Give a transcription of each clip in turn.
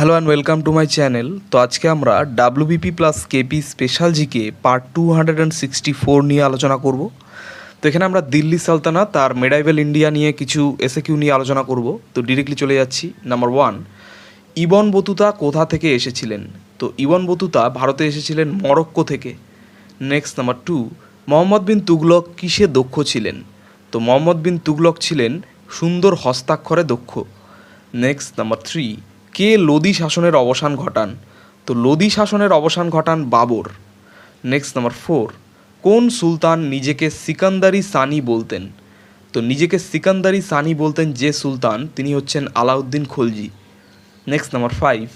Hello and welcome to my channel তো আজকে আমরা WBP plus KP special GK part two hundred and sixty four নিয়ে আলোচনা করব। তো এখানে আমরা দিল্লি সালতানাত তার মেডাইভেল ইন্ডিয়া নিয়ে কিছু এসে কিউ নিয়ে আলোচনা করব। তো ডিরেক্টলি চলে যাচ্ছি। নাম্বার ওয়ান ইবন বতুতা কোথা থেকে এসেছিলেন? তো ইবন বতুতা ভারতে এসেছিলেন মরক্কো থেকে। Next number two Mohammad bin Tughlaq কিসে দক্ষ ছিলেন? তো মোহাম্মদ বিন তুগলক ছিলেন সুন্দর হস্তাক্ষরে দক্ষ। নেক্সট নাম্বার থ্রি কে লোদি শাসনের অবসান ঘটান? তো লোদি শাসনের অবসান ঘটান বাবর। নেক্সট নাম্বার ফোর কোন সুলতান নিজেকে সিকান্দারি সানি বলতেন? তো নিজেকে সিকান্দারি সানি বলতেন যে সুলতান, তিনি হচ্ছেন Alauddin Khalji. Next number five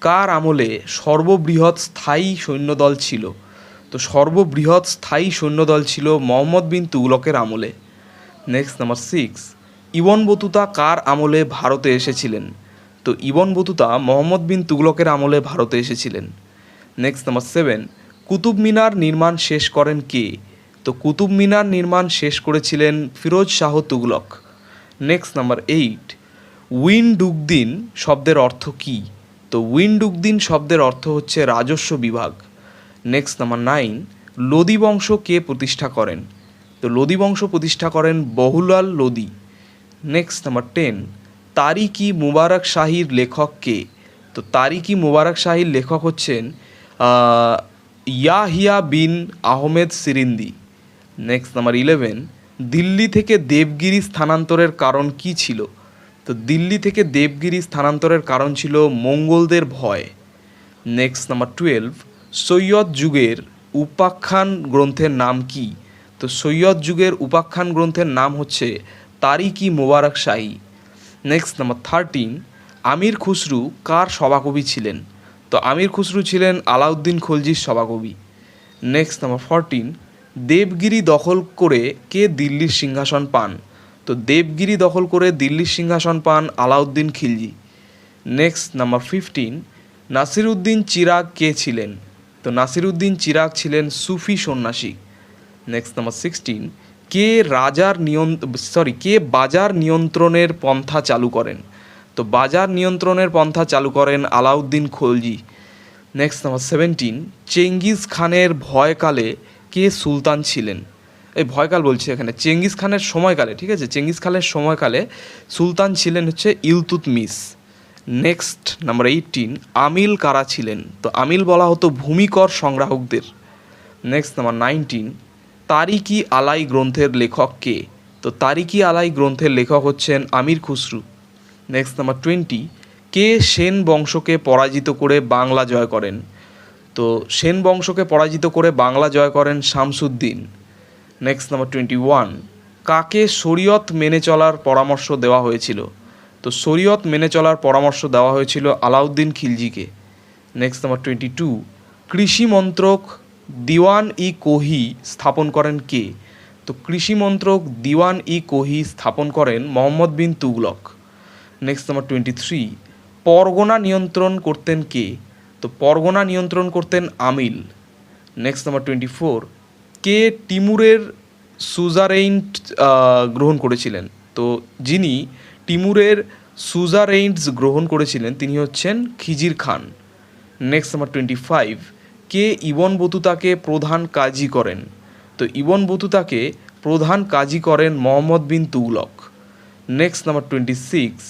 কার আমলে সর্ববৃহৎ স্থায়ী সৈন্যদল ছিল? তো সর্ববৃহৎ স্থায়ী সৈন্যদল ছিল মোহাম্মদ বিন তুগলকের আমলে। Next number six Ibn Battuta কার আমলে ভারতে এসেছিলেন? তো ইবন বতুতা মোহাম্মদ বিন তুগলকের আমলে ভারতে এসেছিলেন। Next number seven Qutub Minar নির্মাণ শেষ করেন কে? তো কুতুব মিনার নির্মাণ শেষ করেছিলেন Firoz Shah Tughlaq. Next number eight উইন্ডুকদিন শব্দের অর্থ কী? তো উইন্ডুকদিন শব্দের অর্থ হচ্ছে রাজস্ব বিভাগ। নেক্সট নাম্বার নাইন লোদি বংশ কে প্রতিষ্ঠা করেন? তো লোদি বংশ প্রতিষ্ঠা করেন Bahlul Lodi. Next number ten Tarikh Mubarak শাহীর লেখক কে? তো তারিকি মুবারক শাহীর লেখক হচ্ছেন Yahya bin Ahmad Sirhindi. Next number eleven Delhi থেকে দেবগিরি স্থানান্তরের কারণ কি ছিল? তো দিল্লি থেকে দেবগিরি স্থানান্তরের কারণ ছিল মঙ্গলদের ভয়। নেক্সট নাম্বার টুয়েলভ সৈয়দ যুগের উপাখ্যান গ্রন্থের নাম কি? তো সৈয়দ যুগের উপাখ্যান গ্রন্থের নাম হচ্ছে Tarikhi Mubarak Shahi. Next number thirteen Amir Khusrau কার সভাকবি ছিলেন? তো আমির খুসরু ছিলেন আলাউদ্দিন খলজির সভাকবি। নেক্সট নাম্বার ফরটিন দেবগিরি দখল করে কে দিল্লির সিংহাসন পান? তো দেবগিরি দখল করে দিল্লির সিংহাসন পান Alauddin Khilji. Next number fifteen Nasiruddin Chirag কে ছিলেন? তো নাসিরুদ্দিন চিরাগ ছিলেন সুফি সন্ন্যাসী। নেক্সট নাম্বার সিক্সটিন কে রাজার নিয়ন্ত সরি কে বাজার নিয়ন্ত্রণের পন্থা চালু করেন? তো বাজার নিয়ন্ত্রণের পন্থা চালু করেন Alauddin Khalji. Next number seventeen Genghis খানের ভয়কালে কে সুলতান ছিলেন? এই ভয়কাল বলছি এখানে চেঙ্গিস খানের সময়কালে, ঠিক আছে? চেঙ্গিস খানের সময়কালে সুলতান ছিলেন হচ্ছে ইলতুতমিস নেক্সট নাম্বার এইটিন আমিল কারা ছিলেন? তো আমিল বলা হতো ভূমিকর সংগ্রাহকদের। Next number nineteen Tarikh Alai গ্রন্থের লেখক কে? তো তারিকি আলাই গ্রন্থের লেখক হচ্ছেন Amir Khusrau. Next number twenty কে সেন বংশকে পরাজিত করে বাংলা জয় করেন? তো সেন বংশকে পরাজিত করে বাংলা জয় করেন Shamsuddin. Next number twenty one কাকে শরীয়ত মেনে চলার পরামর্শ দেওয়া হয়েছিল? তো শরীয়ত মেনে চলার পরামর্শ দেওয়া হয়েছিল আলাউদ্দিন খিলজিকে। নেক্সট নাম্বার টোয়েন্টি টু কৃষি মন্ত্রক দিওয়ান ই কোহি স্থাপন করেন কে? তো কৃষি মন্ত্রক দিওয়ান ই কোহি স্থাপন করেন Mohammad bin Tughlaq. Next number twenty three pargana নিয়ন্ত্রণ করতেন কে? তো পরগনা নিয়ন্ত্রণ করতেন আমিল। নেক্সট নাম্বার টোয়েন্টি ফোর কে টিমুরের সুজারেইন্ট গ্রহণ করেছিলেন? তো যিনি টিমুরের সুজারেইন্টস গ্রহণ করেছিলেন, তিনি হচ্ছেন Khizr Khan. Next number twenty five কে ইবন বতুতাকে প্রধান কাজী করেন? তো ইবন বতুতাকে প্রধান কাজী করেন Mohammad bin Tughlaq. Next number twenty six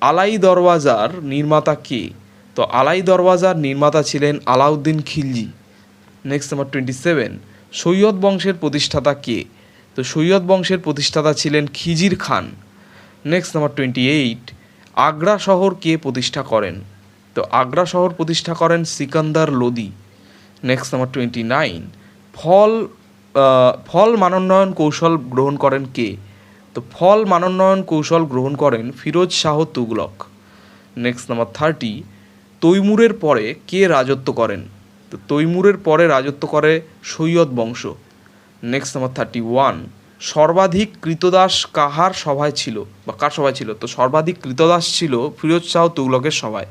Alai দরওয়াজার নির্মাতা কে? তো আলাই দরওয়াজার নির্মাতা ছিলেন Alauddin Khilji. Next number twenty seven Sayyid বংশের প্রতিষ্ঠাতা কে? তো সৈয়দ বংশের প্রতিষ্ঠাতা ছিলেন Khizr Khan. Next number twenty eight Agra শহর কে প্রতিষ্ঠা করেন? তো আগ্রা শহর প্রতিষ্ঠা করেন Sikandar Lodi. Next number twenty nine ফল ফল মানোন্নয়ন কৌশল গ্রহণ করেন কে? তো ফল মানোন্নয়ন কৌশল গ্রহণ করেন Firoz Shah Tughlaq. Next number thirty তৈমুরের পরে কে রাজত্ব করেন? তো তৈমুরের পরে রাজত্ব করে সৈয়দ বংশ। নেক্সট নাম্বার থার্টি ওয়ান সর্বাধিক কৃতদাস কাহার সভায় ছিল বা কার সভায় ছিল? তো সর্বাধিক কৃতদাস ছিল ফিরোজ শাহ তুগলকের সভায়।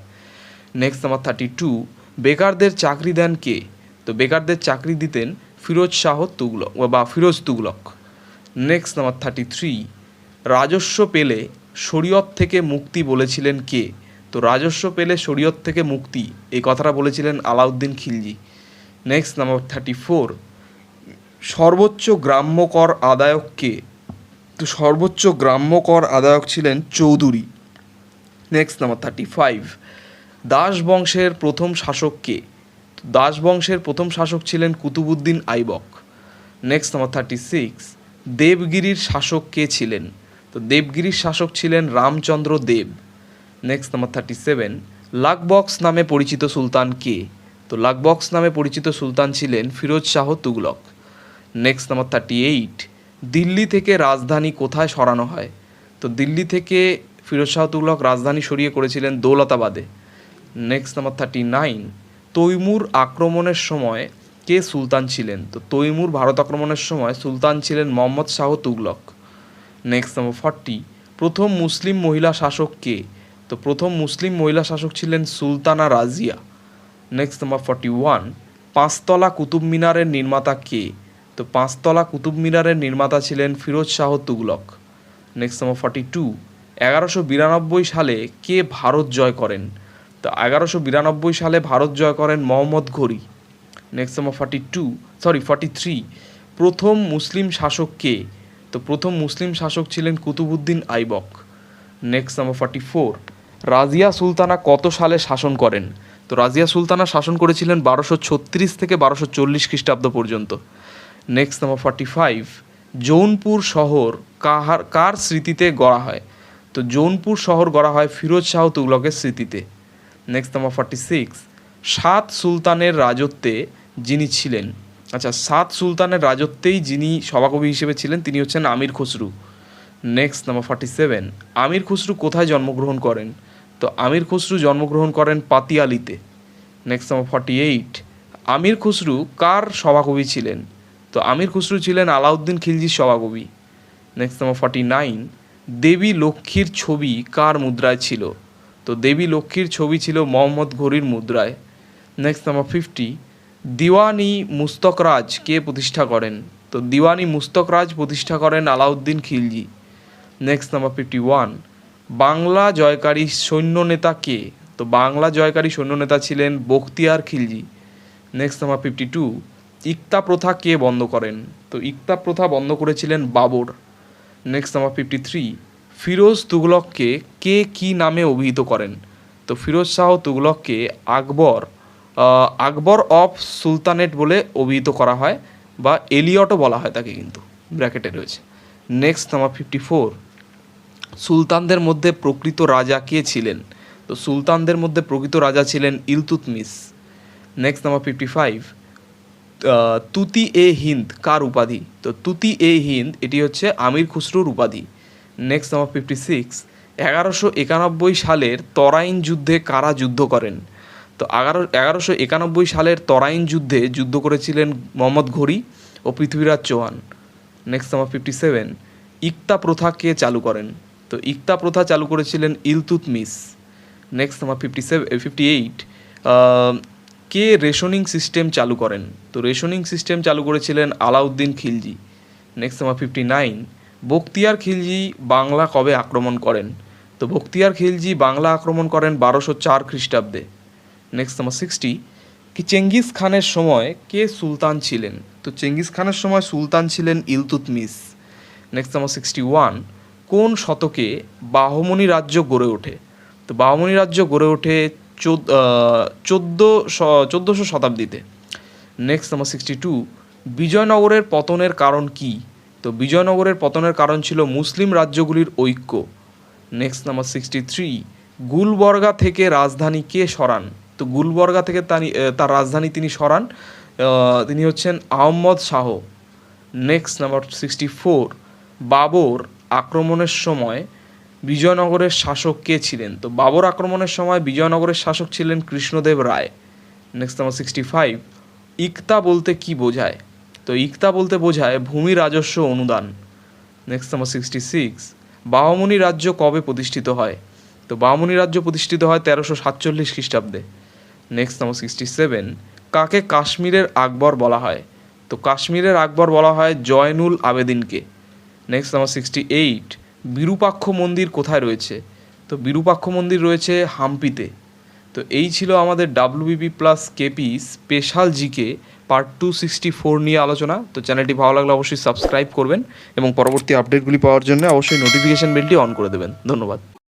নেক্সট নাম্বার থার্টি টু বেকারদের চাকরি দেন কে? তো বেকারদের চাকরি দিতেন ফিরোজ শাহ তুগলক, বা Firoz Tughlaq. Next number thirty three রাজস্ব পেলে শরীয়ত থেকে মুক্তি বলেছিলেন কে? তো রাজস্ব পেলে শরীয়ত থেকে মুক্তি, এই কথাটা বলেছিলেন Alauddin Khilji. Next number thirty four সর্বোচ্চ গ্রাম্য কর আদায়ক কে? তো সর্বোচ্চ গ্রাম্য কর আদায়ক ছিলেন Chaudhuri. Next number thirty five Das বংশের প্রথম শাসক কে? দাস বংশের প্রথম শাসক ছিলেন Qutbuddin Aibak. Next number thirty six দেবগিরির শাসক কে ছিলেন? তো দেবগিরির শাসক ছিলেন Ramachandra Dev. Next number thirty seven লাকবক্স নামে পরিচিত সুলতান কে? তো লাকবক্স নামে পরিচিত সুলতান ছিলেন Firoz Shah Tughlaq. Next number thirty eight Delhi থেকে রাজধানী কোথায় সরানো হয়? তো দিল্লি থেকে ফিরোজ শাহ তুগলক রাজধানী সরিয়ে করেছিলেন দৌলতাবাদে। Next number thirty nine Timur আক্রমণের সময় কে সুলতান ছিলেন? তো তৈমুর ভারত আক্রমণের সময় সুলতান ছিলেন Mohammad Shah Tughlaq. Next number forty প্রথম মুসলিম মহিলা শাসক কে? তো প্রথম মুসলিম মহিলা শাসক ছিলেন Sultana Razia. Next number forty one পাঁচতলা কুতুব মিনারের নির্মাতা কে? তো পাঁচতলা কুতুব মিনারের নির্মাতা ছিলেন Firoz Shah Tughlaq. Next number forty two এগারোশো বিরানব্বই সালে কে ভারত জয় করেন? তো এগারোশো বিরানব্বই সালে ভারত জয় করেন মোহাম্মদ ঘড়ি next number forty two sorry forty three প্রথম মুসলিম শাসক কে? তো প্রথম মুসলিম শাসক ছিলেন Qutbuddin Aibak. Next number forty four Razia Sultana কত সালে শাসন করেন? তো রাজিয়া সুলতানা শাসন করেছিলেন বারোশো ছত্রিশ থেকে বারোশো চল্লিশ খ্রিস্টাব্দ পর্যন্ত। Next number forty five Jaunpur শহর কাহার, কার স্মৃতিতে গড়া হয়? তো জৌনপুর শহর গড়া হয় ফিরোজ শাহ তুগলকের স্মৃতিতে। নেক্সট নাম্বার ফর্টি সিক্স সাত সুলতানের রাজত্বে যিনি ছিলেন। আচ্ছা সাত সুলতানের রাজত্বেই যিনি সভাকবি হিসেবে ছিলেন, তিনি হচ্ছেন Amir Khusrau. Next number forty seven Amir Khusrau কোথায় জন্মগ্রহণ করেন? তো আমির খসরু জন্মগ্রহণ করেন পাতিয়ালিতে। Next number forty eight Amir Khusrau কার সভাকবি ছিলেন? তো আমির খসরু ছিলেন আলাউদ্দিন খিলজির সভাকবি। নেক্সট নাম্বার ফর্টি নাইন দেবী লক্ষ্মীর ছবি কার মুদ্রায় ছিল? তো দেবী লক্ষ্মীর ছবি ছিল মোহাম্মদ ঘড়ির মুদ্রায়। নেক্সট নাম্বার ফিফটি দিওয়ানি মুস্তকরাজ কে প্রতিষ্ঠা করেন? তো দিওয়ানি মুস্তকরাজ প্রতিষ্ঠা করেন Alauddin Khilji. Next number fifty one Bangla জয়কারী সৈন্য নেতা কে? তো বাংলা জয়কারী সৈন্য নেতা ছিলেন Bakhtiyar Khilji. Next number fifty two ইকতা প্রথা কে বন্ধ করেন? তো ইকতা প্রথা বন্ধ করেছিলেন Babur. Next number fifty three Firoz তুগলককে কে কি নামে অভিহিত করেন? তো ফিরোজ শাহ তুগলককে আকবর আকবর অফ সুলতানেট বলে অভিহিত করা হয় বা এলিয়টও বলা হয় তাকে কিন্তু, ব্র্যাকেটে রয়েছে। Next number fifty four. সুলতানদের মধ্যে প্রকৃত রাজা কে ছিলেন? তো সুলতানদের মধ্যে প্রকৃত রাজা ছিলেন Iltutmish next number fifty five. তুতি এ হিন্দ কার উপাধি? তো তুতি এ হিন্দ এটি হচ্ছে আমির খুসরুর উপাধি। নেক্সট নাম্বার ফিফটি সিক্স এগারোশো একানব্বই সালের তরাইন যুদ্ধে কারা যুদ্ধ করেন? তো এগারো, এগারোশো একানব্বই সালের তরাইন যুদ্ধে যুদ্ধ করেছিলেন মোহাম্মদ ঘড়ি ও Prithviraj Chauhan. Next number fifty seven ইকতা প্রথা কে চালু করেন? তো ইকতা প্রথা চালু করেছিলেন Iltutmish next number fifty seven fifty eight কে রেশনিং সিস্টেম চালু করেন? তো রেশনিং সিস্টেম চালু করেছিলেন Alauddin Khilji. Next number fifty nine Bakhtiyar Khilji Bangla কবে আক্রমণ করেন? তো বক্তিয়ার খিলজি বাংলা আক্রমণ করেন বারোশো চার খ্রিস্টাব্দে। নেক্সট নাম্বার সিক্সটি কি চেঙ্গিস খানের সময় কে সুলতান ছিলেন? তো চেঙ্গিস খানের সময় সুলতান ছিলেন Iltutmish next number sixty one কোন শতকে বাহমনি রাজ্য গড়ে ওঠে? তো বাহমনি রাজ্য গড়ে ওঠে চোদ্দ চোদ্দোশো শতাব্দীতে। নেক্সট নাম্বার সিক্সটি টু বিজয়নগরের পতনের কারণ কি? তো বিজয়নগরের পতনের কারণ ছিল মুসলিম রাজ্যগুলির ঐক্য। Next number sixty three Gulbarga থেকে রাজধানী কে সরান? তো গুলবর্গা থেকে তার রাজধানী তিনি সরান তিনি হচ্ছেন Ahmad Shah. Next number sixty four Babur আক্রমণের সময় বিজয়নগরের শাসক কে ছিলেন? তো বাবর আক্রমণের সময় বিজয়নগরের শাসক ছিলেন Krishnadeva Raya. Next number sixty five ইকতা বলতে কি বোঝায়? তো ইকতা বলতে বোঝায় ভূমি রাজস্ব অনুদান। Next number sixty six Bahmani রাজ্য কবে প্রতিষ্ঠিত হয়? তো বাহমনি রাজ্য প্রতিষ্ঠিত হয় তেরোশো সাতচল্লিশ খ্রিস্টাব্দে। নেক্সট নাম্বার সিক্সটি সেভেন কাকে কাশ্মীরের আকবর বলা হয়? তো কাশ্মীরের আকবর বলা হয় Zainul আবেদিনকে। Next number sixty eight Virupaksha মন্দির কোথায় রয়েছে? তো বিরূপাক্ষ মন্দির রয়েছে হাম্পিতে। তো এই ছিল আমাদের WBP plus KP special GK part two sixty four নিয়ে আলোচনা। তো চ্যানেলটি ভালো লাগলে অবশ্যই সাবস্ক্রাইব করবেন এবং পরবর্তী আপডেটগুলি পাওয়ার জন্য অবশ্যই নোটিফিকেশন বেলটি অন করে দেবেন। ধন্যবাদ।